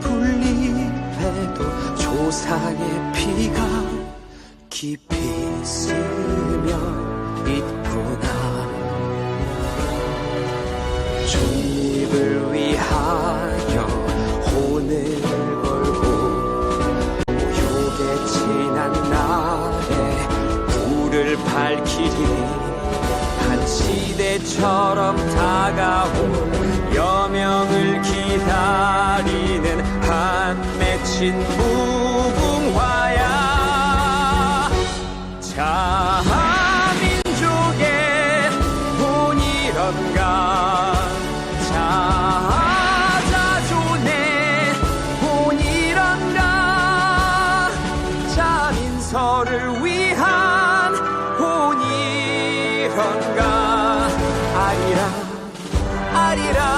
풀잎에도 조상의 피가 깊이 스며 있구나. 독립을 위하여 혼을 걸고 모욕의 지난 날에 불을 밝히리 한 시대처럼 다가올 맺힌 무궁화야. 자민족의 본이런가. 자자존의 본이런가. 자민서를 위한 본이런가. 아리랑 아리랑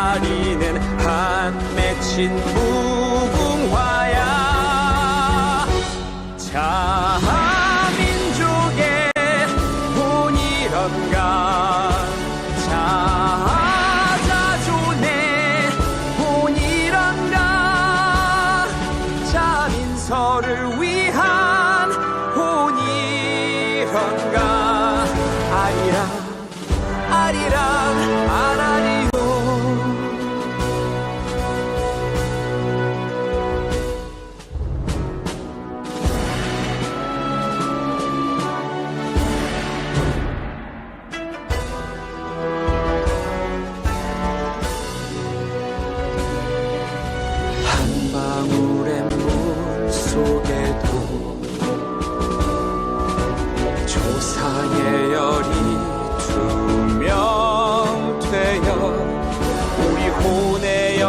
맺힌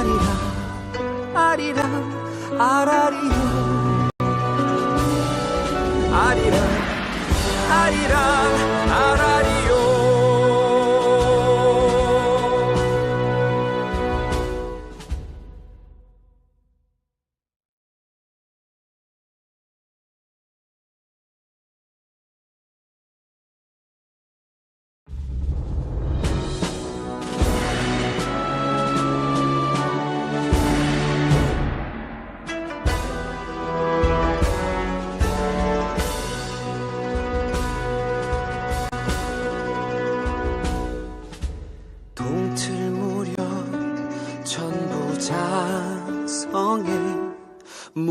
아리랑 아리랑 아라리요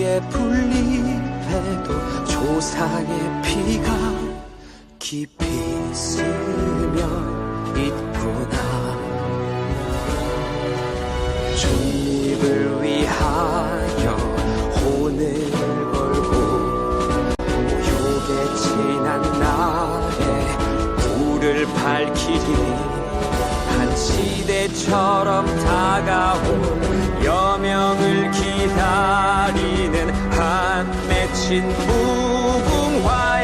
한 폭의 풀잎에도 조상의 피가 깊이 스며 있구나. 독립을 위하여 혼을 걸고 모욕에 지난 날에 불을 밝히리 한 시대처럼 다가올 여명을 기 다리는 한 맺힌 무궁화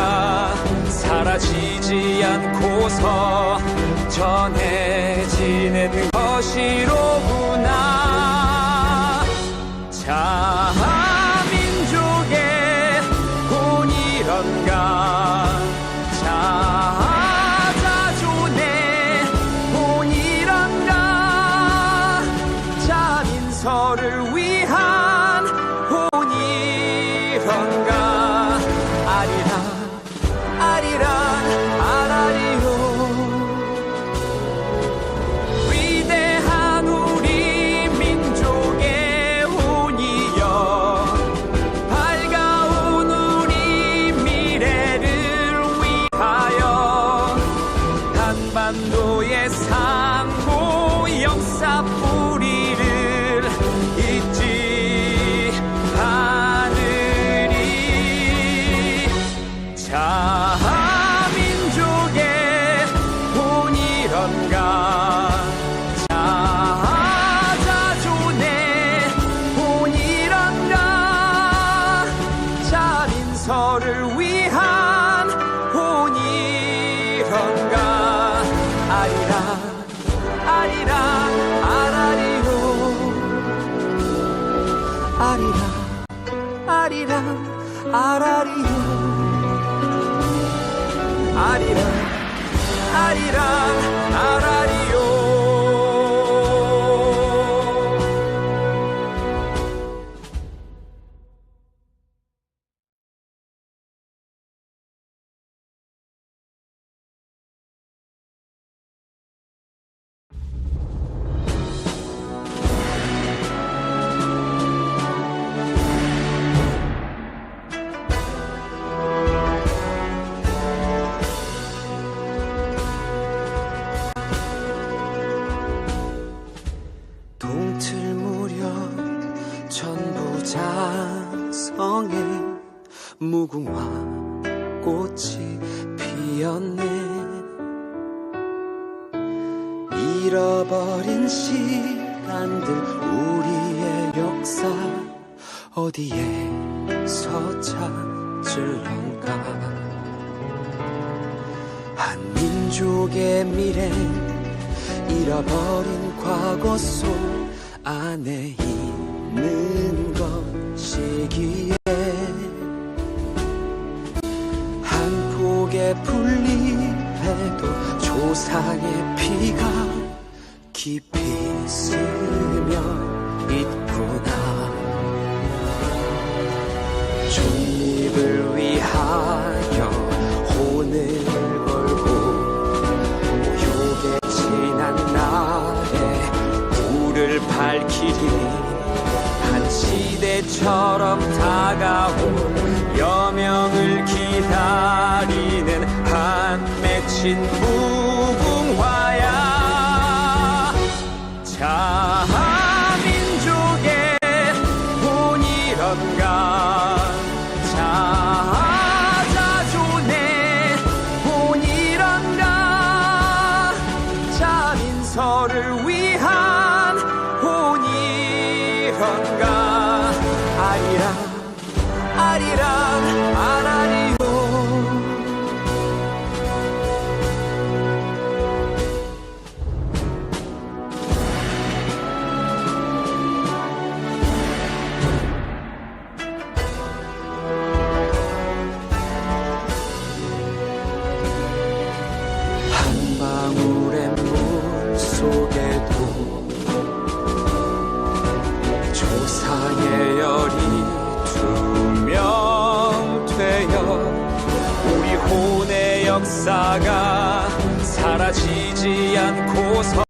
은혜가 사라지지 않고서 전해지는 것이로구나 자. 아리랑 아라리야. 아리랑 아리랑 아라 어디에서 찾을런가 한민족의 미래 잃어버린 과거 속 안에 있는 것이기에 한 폭의 풀잎에도 조상의 피가 깊이 스며 주님을 위하여 혼을 걸고 모욕에 지난 나의 불을 밝히리. 한 시대처럼 다가온 여명을 기다리는 한 맺힌